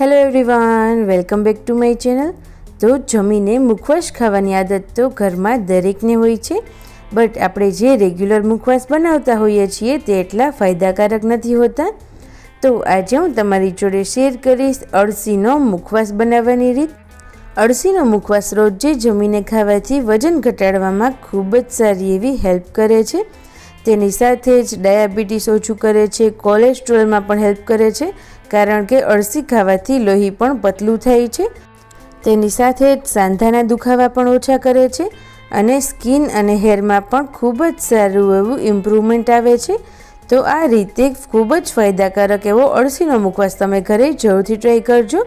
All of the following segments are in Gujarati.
Hello everyone welcome back to my channel તો જમીને મુખવાસ ખાવાની આદત તો ઘરમાં દરેકને હોય છે બટ આપણે જે રેગ્યુલર મુખવાસ બનાવતા હોઈએ છીએ તે એટલા ફાયદાકારક નથી હોતા. તો આજે હું તમારી જોડે શેર કરીશ અળસીનો મુખવાસ બનાવવાની રીત. અળસીનો મુખવાસ રોજે જમીને ખાવાથી વજન ઘટાડવામાં ખૂબ જ સારી એવી હેલ્પ કરે છે. તેની સાથે જ ડાયાબિટીસ ઓછું કરે છે, કોલેસ્ટ્રોલમાં પણ હેલ્પ કરે છે, કારણ કે અળસી ખાવાથી લોહી પણ પતલું થાય છે. તેની સાથે જ સાંધાના દુખાવા પણ ઓછા કરે છે અને સ્કિન અને હેરમાં પણ ખૂબ જ સારું એવું ઇમ્પ્રુવમેન્ટ આવે છે. તો આ રીતે ખૂબ જ ફાયદાકારક એવો અળસીનો મુખવાસ તમે ઘરે જરૂરથી ટ્રાય કરજો.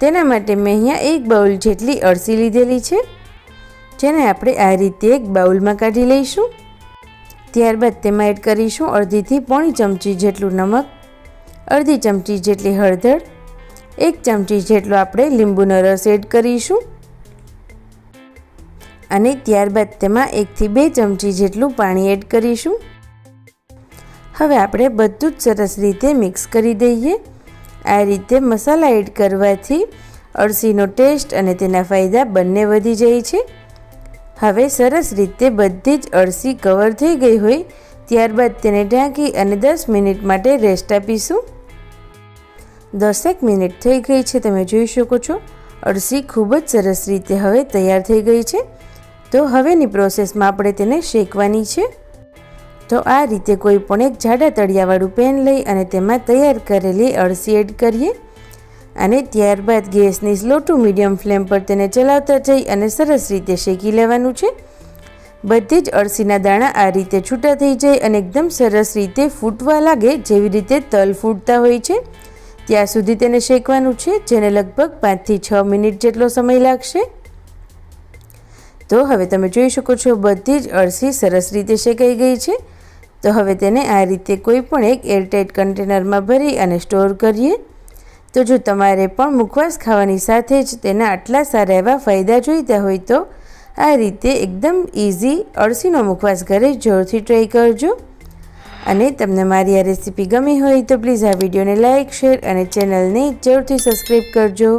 તેના માટે મેં અહીંયા એક બાઉલ જેટલી અળસી લીધેલી છે. જેને આપણે આ રીતે એક બાઉલમાં કાઢી લઈશું. ત્યારબાદ તેમાં એડ કરીશું અડધીથી પોણી ચમચી જેટલું નમક, અડધી ચમચી જેટલી હળદર, એક ચમચી જેટલો આપણે લીંબુનો રસ એડ કરીશું. અને ત્યારબાદ તેમાં એકથી બે ચમચી જેટલું પાણી એડ કરીશું. હવે આપણે બધું જ સરસ રીતે મિક્સ કરી દઈએ. આ રીતે મસાલા એડ કરવાથી અળસીનો ટેસ્ટ અને તેના ફાયદા બંને વધી જાય છે. હવે સરસ રીતે બધી જ અળસી કવર થઈ ગઈ હોય, ત્યારબાદ તેને ઢાંકી અને દસ મિનિટ માટે રેસ્ટ આપીશું. દસેક મિનિટ થઈ ગઈ છે, તમે જોઈ શકો છો. અળસી ખૂબ જ સરસ રીતે હવે તૈયાર થઈ ગઈ છે. તો હવેની પ્રોસેસમાં આપણે તેને શેકવાની છે. તો આ રીતે કોઈ પણ એક જાડા તળિયાવાળું પેન લઈ અને તેમાં તૈયાર કરેલી અળસી એડ કરીએ. અને ત્યારબાદ ગેસની સ્લો ટુ મીડિયમ ફ્લેમ પર તેને ચલાવતા જઈ અને સરસ રીતે શેકી લેવાનું છે. બધી જ અળસીના દાણા આ રીતે છૂટા થઈ જાય અને એકદમ સરસ રીતે ફૂટવા લાગે જેવી રીતે તલ ફૂટતા હોય છે. ત્યાં સુધી તેને શેકવાનું છે, જેને લગભગ પાંચથી છ મિનિટ જેટલો સમય લાગશે. તો હવે તમે જોઈ શકો છો, બધી જ અળસી સરસ રીતે શેકાઈ ગઈ છે. તો હવે તેને આ રીતે કોઈ પણ એક એરટાઇટ કન્ટેનરમાં ભરી અને સ્ટોર કરીએ. તો જો તમારે પણ મુખવાસ ખાવાની સાથે જ તેના આટલા સારા એવા ફાયદા જોઈતા હોય તો આ રીતે એકદમ ઇઝી અળસીનો મુખવાસ ઘરે જોરથી ટ્રાય કરજો. અને તમને મારી આ રેસીપી ગમી હોય તો પ્લીઝ આ વિડીયોને લાઇક, શેર અને ચેનલને જરૂરથી સબસ્ક્રાઈબ કરજો.